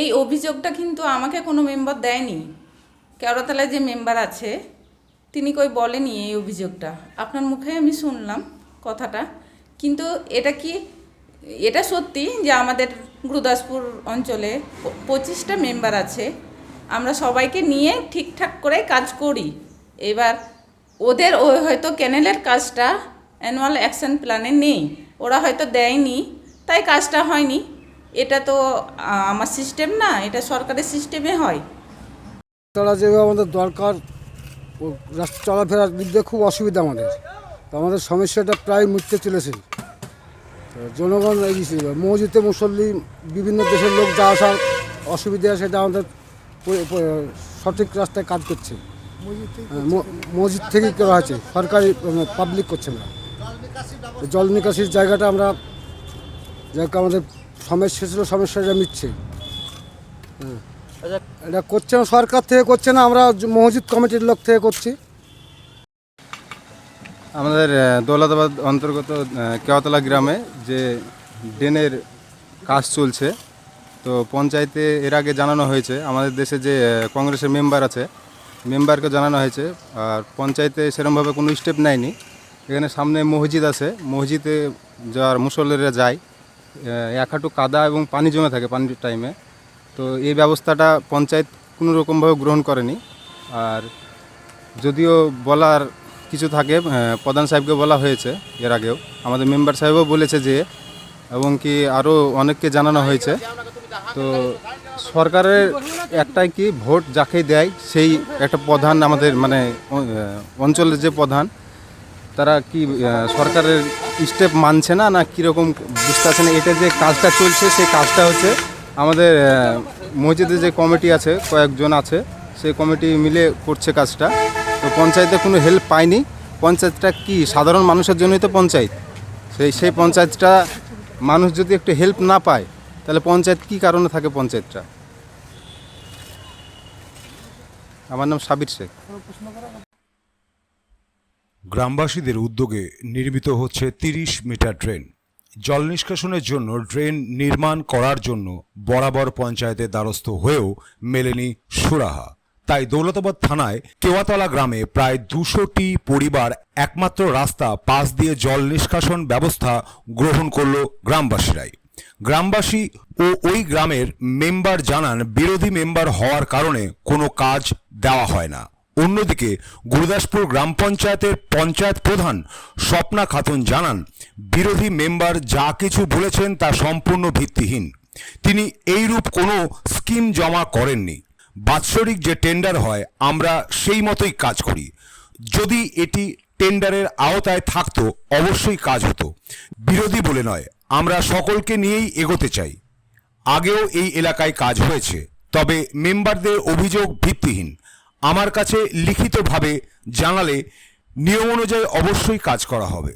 এই অভিযোগটা কিন্তু আমাকে কোনো মেম্বার দেয়নি। কেওড়াতলায় যে মেম্বার আছে, তিনি কই বলেনি এই অভিযোগটা। আপনার মুখে আমি শুনলাম কথাটা, কিন্তু এটা কি, এটা সত্যি যে আমাদের গুরুদাসপুর অঞ্চলে পঁচিশটা মেম্বার আছে, আমরা সবাইকে নিয়ে ঠিকঠাক করে কাজ করি। এবার ওদের ওই হয়তো ক্যানেলের কাজটা অ্যানুয়াল অ্যাকশন প্ল্যানে নেই, ওরা হয়তো দেয়নি, তাই কাজটা হয়নি। এটা তো আমার সিস্টেম না এটা সরকারের সিস্টেমে হয়। তারা যে আমাদের দরকার রাস্তা চলাফেরার দিয়ে খুব অসুবিধা আমাদের। তো আমাদের সমস্যাটা প্রায় মিটতে চলেছে। জনগণ মসজিদে মুসল্লি বিভিন্ন দেশের লোক যা আসার অসুবিধা সেটা আমাদের সঠিক রাস্তায় কাজ করছে। হ্যাঁ, মসজিদ থেকেই করা হয়েছে। সরকারি পাবলিক করছে না। জল নিকাশির জায়গাটা আমরা যাকে আমাদের সমস্যা ছিল সমস্যাটা মিটছে। হ্যাঁ। এটা করছে না সরকার থেকে করছে না আমরা মসজিদ কমিটির লোক থেকে করছি। আমাদের দৌলতাবাদ অন্তর্গত আহ, কেওয়াতলা গ্রামে যে ড্রেনের কাজ চলছে তো পঞ্চায়েতে এর আগে জানানো হয়েছে আমাদের দেশে যে কংগ্রেসের মেম্বার আছে মেম্বারকে জানানো হয়েছে আর পঞ্চায়েতে সেরকমভাবে কোনো স্টেপ নেয়নি। এখানে সামনে মসজিদ আছে মসজিদে যার মুসল্লিরা যায় এক হাঁটু কাদা এবং পানি জমে থাকে পানির টাইমে তো এই ব্যবস্থাটা পঞ্চায়েত কোনো রকমভাবে গ্রহণ করেনি। আর যদিও বলার কিছু থাকে প্রধান সাহেবকে বলা হয়েছে এর আগেও। আমাদের মেম্বার সাহেবও বলেছে যে, এবং কি আরও অনেককে জানানো হয়েছে। তো সরকারের একটাই কি, ভোট যাকে দেয়, সেই একটা প্রধান আমাদের মানে অঞ্চলের যে প্রধান, তারা কি সরকারের স্টেপ মানছে না না কীরকম বুঝতে পারছে না। এটা যে কাজটা চলছে, সেই কাজটা হচ্ছে আমাদের মসজিদে যে কমিটি আছে, কয়েকজন আছে, সেই কমিটি মিলে করছে কাজটা। তো পঞ্চায়েতে কোনো হেল্প পায়নি। পঞ্চায়েতটা কি, সাধারণ মানুষের জন্যই তো পঞ্চায়েত। সেই সেই পঞ্চায়েতটা মানুষ যদি একটু হেল্প না পায়, তাহলে পঞ্চায়েত কি কারণে থাকে পঞ্চায়েতটা? আমার নাম সাবির শেখ। গ্রামবাসীদের উদ্যোগে নির্মিত হচ্ছে তিরিশ মিটার ড্রেন জল নিষ্কাশনের জন্য ড্রেন নির্মাণ করার জন্য বরাবর পঞ্চায়েতের দ্বারস্থ হয়েও মেলেনি সুরাহা। তাই দৌলতাবাদ থানায় কেওয়াতলা গ্রামে প্রায় দুশোটি পরিবার একমাত্র রাস্তা পাশ দিয়ে জল নিষ্কাশন ব্যবস্থা গ্রহণ করল গ্রামবাসীরাই। গ্রামবাসী ও ওই গ্রামের মেম্বার জানান, বিরোধী মেম্বার হওয়ার কারণে কোনো কাজ দেওয়া হয় না। অন্যদিকে গুরুদাসপুর গ্রাম পঞ্চায়েতের পঞ্চায়েত প্রধান স্বপ্না খাতুন জানান, বিরোধী মেম্বার যা কিছু বলেছেন তা সম্পূর্ণ ভিত্তিহীন। তিনি এইরূপ কোনো স্কিম জমা করেননি। বাৎসরিক যে টেন্ডার হয়, আমরা সেই মতোই কাজ করি। যদি এটি টেন্ডারের আওতায় থাকতো, অবশ্যই কাজ হতো। বিরোধী বলে নয়, আমরা সকলকে নিয়েই এগোতে চাই। আগেও এই এলাকায় কাজ হয়েছে, তবে মেম্বারদের অভিযোগ ভিত্তিহীন। আমার কাছে লিখিতভাবে জানালে নিয়ম অনুযায়ী অবশ্যই কাজ করা হবে।